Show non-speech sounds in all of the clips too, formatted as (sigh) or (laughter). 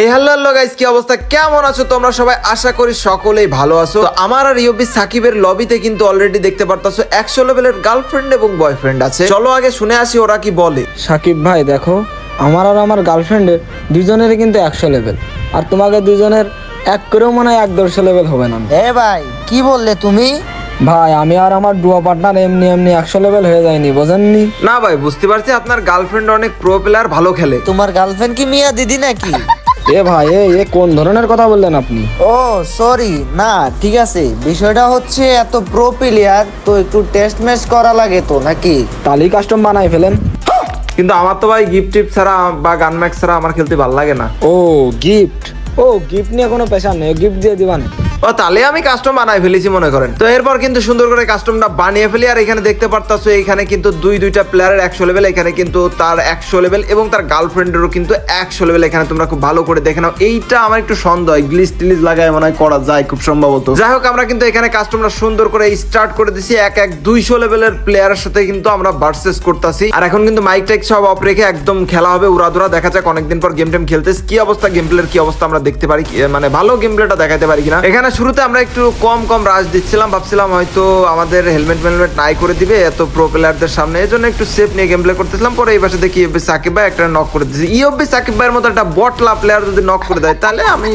এই hello hello guys কি অবস্থা? কেমন আছো তোমরা সবাই? আশা করি সকলেই ভালো আছো। তো আমার আর ইউবি সাকিবের লবিতে কিন্তু অলরেডি দেখতে পারতাছো একশো লেভেলের গার্লফ্রেন্ড এবং বয়ফ্রেন্ড আছে। চলো আগে শুনে আসি ওরা কি বলে। সাকিব ভাই দেখো আমার আর আমার গার্লফ্রেন্ডের দুজনেরই কিন্তু একশো লেভেল আর তোমাকে দুজনের এক করেও মনে হয় এক দেড়শো লেভেল হবে না। এ ভাই কি বললে তুমি? ভাই আমি আর আমার ডুয়া পার্টনার এমনি এমনি একশো লেভেল হয়ে যায়নি বোঝেননি? না ভাই বুঝতে পারছি আপনার গার্লফ্রেন্ড অনেক প্রো প্লেয়ার ভালো খেলে। তোমার গার্লফ্রেন্ড কি মিয়া দিদি নাকি? (laughs) এ ভাই এ এ কোন ধরনের কথা বললেন আপনি? ও সরি না ঠিক আছে। বিষয়টা হচ্ছে এত প্রো প্লেয়ার তো একটু টেস্ট ম্যাচ করা লাগে তো নাকি? তালি কাস্টম বানাই ফেলেন। কিন্তু আমার তো ভাই গিফট টিপ ছাড়া বা গান ম্যাক্স ছাড়া আমার খেলতে ভালো লাগে না। ও গিফট ও গিফট নিয়ে কোনো পেশা নেই গিফট দিয়ে দিবানে। ও, তাহলে আমি কাস্টম বানাই ফেলেছি মনে করেন। তো এরপর কিন্তু সুন্দর করে কাস্টমটা বানিয়ে ফেলি, আর এখানে দেখতে পারতাছো এখানে কিন্তু দুই দুইটা প্লেয়ারের একশো লেভেল এখানে কিন্তু তার একশো লেভেল এবং তার গার্লফ্রেন্ডেরও কিন্তু একশো লেভেল এখানে তোমরা খুব ভালো করে দেখে নাও। এইটা আমার একটু সন্দেহ গ্লিস টিলিস লাগায় মনে হয় করা যায় খুব সম্ভবত। যাই হোক, আমরা কিন্তু এখানে কাস্টমটা সুন্দর করে স্টার্ট করে দিছি, এক এক দুইশো লেভেলের প্লেয়ারের সাথে কিন্তু আমরা ভার্সেস করতেছি। আর এখন কিন্তু মাইক টাইক সব অফ রেখে একদম খেলা হবে উড়াধুরা দেখা যাক অনেকদিন পর গেম টেম খেলতে কি অবস্থা গেম প্লের কি অবস্থা আমরা দেখতে পারি মানে ভালো গেম প্লেটা দেখাতে পারি কিনা। এখানে শুরুতে আমরা একটু কম কম রাশ দিচ্ছিলাম, ভাবছিলাম হয়তো আমাদের হেলমেট মেলমেট নাই করে দিবে, এত প্রো প্লেয়ারদের সামনে। এই জন্য একটু সেফ নিয়ে গেম প্লে করতেছিলাম, পরে এই পাশে দেখি ইউবি সাকিব ভাই একটা নক করে দিয়েছে ইউবি সাকিব ভাইয়ের মতো একটা বটলা প্লেয়ার যদি নক করে দেয়, তাহলে আমি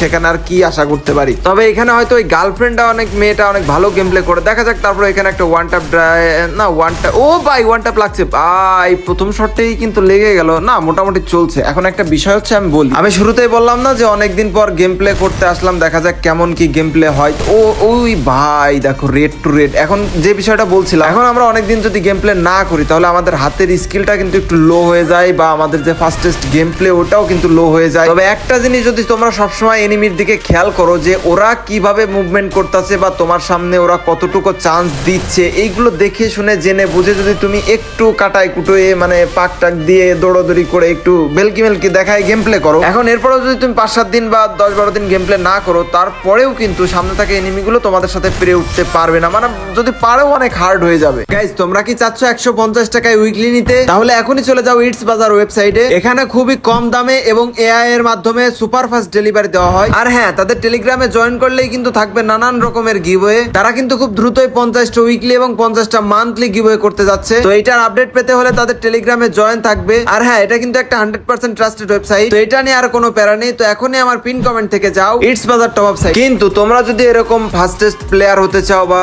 সেখানে আর কি আশা করতে পারি? তবে এখানে হয়তো ওই গার্লফ্রেন্ডটা অনেক, মেয়েটা অনেক ভালো গেম প্লে করে। দেখা যাক, তারপরে এখানে একটা ওয়ান টাপ ড্রাই না ওয়ান ট্যাপ ও ভাই ওয়ান ট্যাপ লাগছে। ভাই, প্রথম শটটাই কিন্তু লেগে গেল। না, মোটামুটি চলছে। এখন একটা বিষয় হচ্ছে, আমি বলি। আমি শুরুতেই বললাম না যে অনেকদিন পর গেম প্লে করতে আসলাম, দেখা যাক কেমন কি গেম প্লে হয়? ও, ওই ভাই, দেখো রেড টু রেড এখন যে বিষয়টা বলছিলাম, এখন আমরা অনেকদিন যদি গেম প্লে না করি, তাহলে আমাদের হাতের স্কিলটা কিন্তু একটু লো হয়ে যায় বা আমাদের যে ফাস্টেস্ট গেম প্লে ওটাও কিন্তু লো হয়ে যায়। তবে একটা জিনিস যদি তোমরা সবসময় এনিমির দিকে খেয়াল করো, যে ওরা কীভাবে মুভমেন্ট করতেছে বা তোমার সামনে ওরা কতটুকু চান্স দিচ্ছে, এইগুলো দেখে শুনে, জেনে বুঝে যদি তুমি একটু কাটায় কুটোয়ে মানে পাক টাক দিয়ে দৌড়াদৌড়ি করে একটু বেলকি মেলকি দেখায় গেম প্লে করো। এখন এরপরেও যদি তুমি পাঁচ সাত দিন বা দশ বারো দিন গেম প্লে না করো তারপরেও কিন্তু সামনে থাকা এনিমিগুলো তোমাদের সাথে পেরে উঠতে পারবে না। মানে যদি পারেও অনেক হার্ড হয়ে যাবে। গাইজ তোমরা কি চাচ্ছ একশো পঞ্চাশ টাকায় উইকলি নিতে? তাহলে এখনই চলে যাও ইটস বাজার ওয়েবসাইটে এখানে খুবই কম দামে এবং এআই এর মাধ্যমে সুপার ফাস্ট ডেলিভারি দেওয়া হয়। আর হ্যাঁ তাদের টেলিগ্রামে জয়েন করলেই কিন্তু থাকবে নানান রকমের গিভওয়ে তারা কিন্তু খুব দ্রুতই পঞ্চাশটা উইকলি এবং পঞ্চাশটা মান্থলি গিভওয়ে করতে যাচ্ছে। তো এটার আপডেট পেতে হলে তাদের টেলিগ্রামে জয়েন থাকবে। আর হ্যাঁ এটা কিন্তু একটা হান্ড্রেড পার্সেন্ট ট্রাস্টেড ওয়েবসাইট তো এটা নিয়ে আর কোনো প্যারা নেই। তো এখনই আমার পিন কমেন্ট থেকে যাও। ইটস বাজার টপ সাইট কিন্তু তোমরা যদি এরকম ফাস্টেস্ট প্লেয়ার হতে চাও বা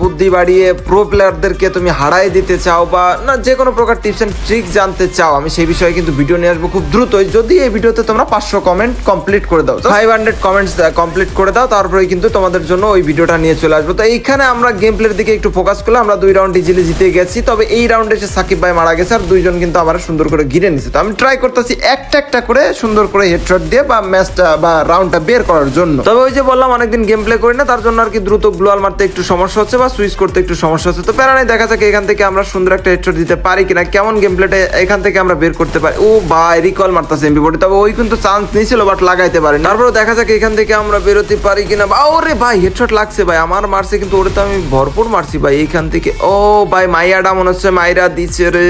বুদ্ধি বাড়িয়ে প্রো প্লেয়ারদেরকে তুমি হারাই দিতে চাও বা, না যে কোনো প্রকার টিপস এন্ড ট্রিক জানতে চাও, আমি সেই বিষয়ে কিন্তু ভিডিও নিয়ে আসব খুব দ্রুতই। যদি এই ভিডিওতে তোমরা পাঁচশো কমেন্ট কমপ্লিট করে দাও ফাইভ হান্ড্রেড কমেন্টস কমপ্লিট করে দাও, তারপরে কিন্তু তোমাদের জন্য ওই ভিডিওটা নিয়ে চলে আসব। তো এইখানে আমরা গেম প্লের দিকে একটু ফোকাস করলে আমরা দুই রাউন্ড ইজিলি জিতে গেছি, তবে এই রাউন্ডে এসে সাকিব ভাই মারা গেছে, আর দুইজন কিন্তু আবার সুন্দর করে ঘিরে নিছে। তো আমি ট্রাই করতেছি একটা একটা করে সুন্দর করে হেডশট দিয়ে বা ম্যাচটা বা রাউন্ডটা বের করার জন্য। তবে ওই যে বললাম, অনেকদিন গেম প্লে করি না, তার জন্য আর কি দ্রুত গ্লোয়াল মারতে একটু সমস্যা হচ্ছে বা সুইচ করতে একটু সমস্যা হচ্ছে। তো প্যারা নাই, দেখা যাক এখান থেকে আমরা সুন্দর একটা হেডশট দিতে পারি কিনা, কেমন গেম প্লেটা এখান থেকে আমরা বের করতে পারি। ও ভাই রিকল মারতেছে এমপি বডি তবে ওই কিন্তু চান্স নিয়েছিল বাট লাগাইতে পারি তারপরে দেখা যাক এখান থেকে আমরা বেরোতে পারি কিনা। বা, ওরে ভাই হেডশট লাগছে ভাই, আমার মারছে, কিন্তু ওরে তো আমি ভরপুর মারছি ভাই এইখান থেকে। ও ভাই মাইয়াডা মনে হচ্ছে মাইরা দিচ্ছে রে।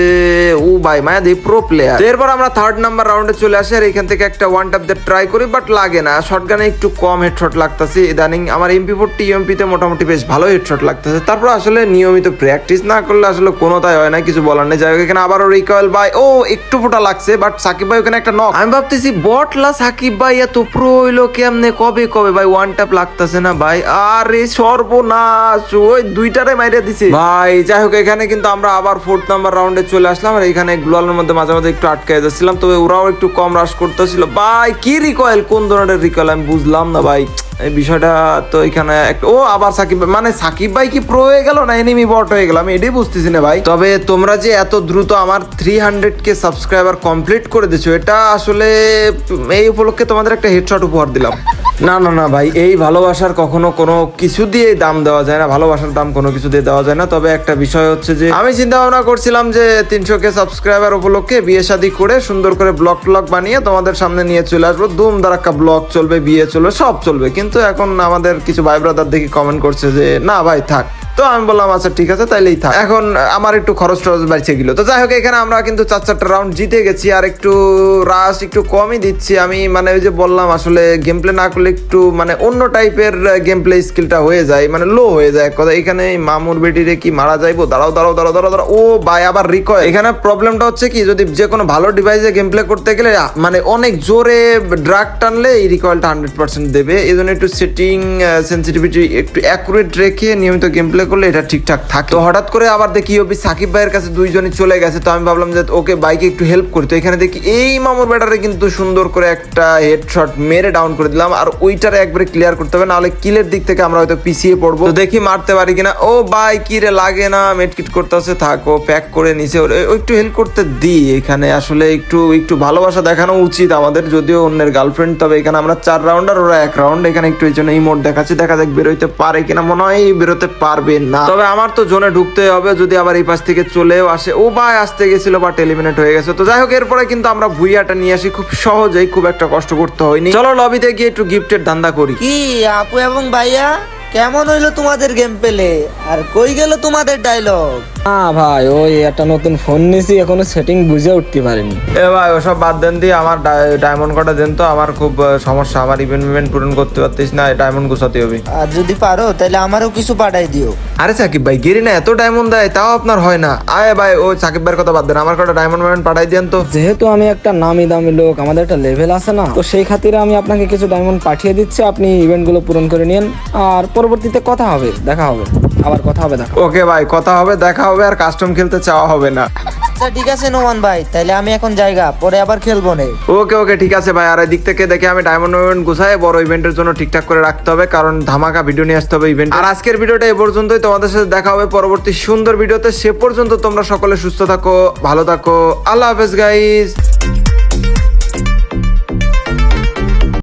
ও ভাই মায়া দি প্রো প্লেয়ার এরপর আমরা থার্ড নাম্বার রাউন্ডে চলে আসি, আর এখান থেকে একটা ওয়ান টাপ দিয়ে ট্রাই করি বাট লাগে না। শটগানে একটু কম হেডশট লাগতেছে। ইদানিং আমার এমপি ফোর টিএমপি তে মোটামুটি বেশ ভালো হেডশট লাগতেছে। তারপর আসলে নিয়মিত প্র্যাকটিস না করলে আসলে কোনো তাই হয় না, কিছু বলার নেই। যাই হোক, এখানে আবারও রিকয়েল ভাই, ও একটু ফোটা লাগছে বাট সাকিব ভাই ওখানে একটা নক আমি ভাবতেছি বটলা সাকিব ভাই, এত প্রো হইল কেমনে? কবে কবে? ভাই ওয়ান ট্যাপ লাগতেছে না ভাই। আরে সর্বনাশ, ওই দুইটারে মাইরে দিছে। ভাই, যাই হোক, এখানে কিন্তু আমরা আবার ফোর্থ নাম্বার রাউন্ডে চলে আসলাম, আর এখানে গ্লোয়ালের মধ্যে মাঝে মাঝে একটু আটকে যাচ্ছিলাম, তবে ওরাও একটু কম রাশ করতেছিল। ভাই, কি রিকয়েল কোন ধরনের রিকয়েল আমি বুঝলাম না ভাই। এই বিষয়টা তো এখানে ও আবার সাকিব মানে সাকিব ভাই কি প্রো হয়ে গেল না এনিমি বট হয়ে গেল? আমি এটাই বুঝতেছি না ভাই। তবে তোমরা যে এত দ্রুত আমার থ্রি হান্ড্রেড কে সাবস্ক্রাইবার কমপ্লিট করে দিছো, এটা আসলে এই উপলক্ষে তোমাদের একটা হেডশট উপহার দিলাম। না না না, ভাই, এই ভালোবাসার কখনো কোনো কিছু দিয়ে দাম দেওয়া যায় না, ভালোবাসার দাম কোনো কিছু দিয়ে দেওয়া যায় না। তবে একটা বিষয় হচ্ছে যে, আমি চিন্তা ভাবনা করছিলাম যে তিনশো কে সাবস্ক্রাইবার উপলক্ষে বিয়ে শাদী করে সুন্দর করে ব্লগ ট্লগ বানিয়ে তোমাদের সামনে নিয়ে চলে আসব। দুম দারাক্কা ব্লগ চলবে, বিয়ে চলবে, সব চলবে। কিন্তু এখন আমাদের কিছু ভাই ব্রাদার দেখি কমেন্ট করছে যে, না, ভাই, থাক। তো আমি বললাম আচ্ছা ঠিক আছে, তাইলেই থাক। এখন আমার একটু খরচ টরচ বাড়ছে গেল তো যাই হোক, এখানে আমরা কিন্তু চার চারটা রাউন্ড জিতে গেছি আর একটু রাশ একটু কমই দিচ্ছি। আমি মানে ওই যে বললাম, আসলে গেম প্লে না করলে একটু মানে অন্য টাইপের গেম প্লে স্কিলটা হয়ে যায় মানে লো হয়ে যায়। কথা, এখানে মামুর বেটিরে কি মারা যাইবো? দাঁড়াও দাঁড়াও দাঁড়াও দাঁড়াও দাঁড়াও। ও ভাই, আবার রিকয় এখানে প্রবলেমটা হচ্ছে কি, যদি যে কোনো ভালো ডিভাইসে গেম প্লে করতে গেলে মানে অনেক জোরে ড্রাগ টানলে এই রিকয়েলটা হান্ড্রেড পার্সেন্ট দেবে। এই জন্য একটু সেটিং সেন্সিটিভিটি একটু অ্যাকুরেট রেখে নিয়মিত গেম প্লে করলে এটা ঠিকঠাক থাকে। তো হঠাৎ করে আবার দেখি ওবি সাকিব ভাইয়ের কাছে দুইজনই চলে গেছে, তো আমি ভাবলাম যে, ওকে, বাইকে একটু হেল্প করি। তো এখানে দেখি এই মামুর ব্যাটারে কিন্তু সুন্দর করে একটা হেডশট মেরে ডাউন করে দিলাম, আর ওইটারে একবারে ক্লিয়ার করতে হবে, নাহলে কিলের দিক থেকে আমরা হয়তো পিছিয়ে পড়ব। তো দেখি মারতে পারি কিনা। ও বাই কি রে, লাগে না মেটকিট করতেছে, থাকো প্যাক করে নিচে একটু হেল্প করতে দিই এখানে। আসলে একটু একটু ভালোবাসা দেখানো উচিত আমাদের, যদিও অন্যের গার্লফ্রেন্ড তবে এখানে আমরা চার রাউন্ড আর ওরা এক রাউন্ড এখানে একটু এই জন্য এই মোড দেখাচ্ছি। দেখা যাক বেরোইতে পারে কিনা। মনে হয় বেরোতে পারবে। না। তবে আমার তো জোনে ঢুকতে হবে যদি আবার এই পাশ থেকে চলেও আসে। ও ভাই আসতে গেছিল বা টেলিমিনেট হয়ে গেছে। তো যাই হোক এরপরে কিন্তু আমরা ভুইয়াটা নিয়ে আসি। খুব সহজেই খুব একটা কষ্ট করতে হয়নি। চলো লবিতে গিয়ে একটু গিফটের ধান্দা করি। কি আপু এবং ভাইয়া? কেমন হইল তোমাদের গেম পেলে আর কই গেল তোমাদের ডায়লগ না ভাই ওই একটা নতুন ফোন নিয়েছি এখনও সেটিং বুঝে উঠতে পারিনি। এ ভাই ওসব বাদ দেন দিয়ে আমার ডায়মন্ড কটা দেন তো আমার খুব সমস্যা। আমার ইভেন্ট ইভেন্ট পূরণ করতে পারতিস না ডায়মন্ড গুছাতে হবে। আর যদি পারো তাহলে আমারও কিছু পাঠাই দিও। আরে সাকিব ভাই গেরি না এত ডায়মন্ড দেয় তাও আপনার হয় না। আয় ভাই ও সাকিব ভাইয়ের কথা বাদ দেন আমার কটা ডায়মন্ড ডায়মন্ড পাঠাই দেন তো। যেহেতু আমি একটা নামি দামি লোক আমাদের একটা লেভেল আছে না তো সেই খাতিরে আমি আপনাকে কিছু ডায়মন্ড পাঠিয়ে দিচ্ছি আপনি ইভেন্টগুলো পূরণ করে নিন আর পরবর্তীতে কথা হবে দেখা হবে। আবার কথা হবে দেখা ওকে ভাই কথা হবে দেখা হবে আর কাস্টম খেলতে চাওয়া হবে না। আচ্ছা ঠিক আছে নোমান ভাই তাহলে আমি এখন জায়গা পরে আবার খেলব নে। ওকে ওকে ঠিক আছে ভাই আর এদিক থেকে দেখে আমি ডায়মন্ড ইভেন্ট গুছাই বড় ইভেন্টের জন্য ঠিকঠাক করে রাখতে হবে কারণ ধামাকা ভিডিও নিয়ে আসতে হবে ইভেন্ট আর আজকের ভিডিওটা এ পর্যন্তই তোমাদের সাথে দেখা হবে পরবর্তী সুন্দর ভিডিওতে সে পর্যন্ত তোমরা সকলে সুস্থ থাকো ভালো থাকো আল্লাহ হাফেজ গাইস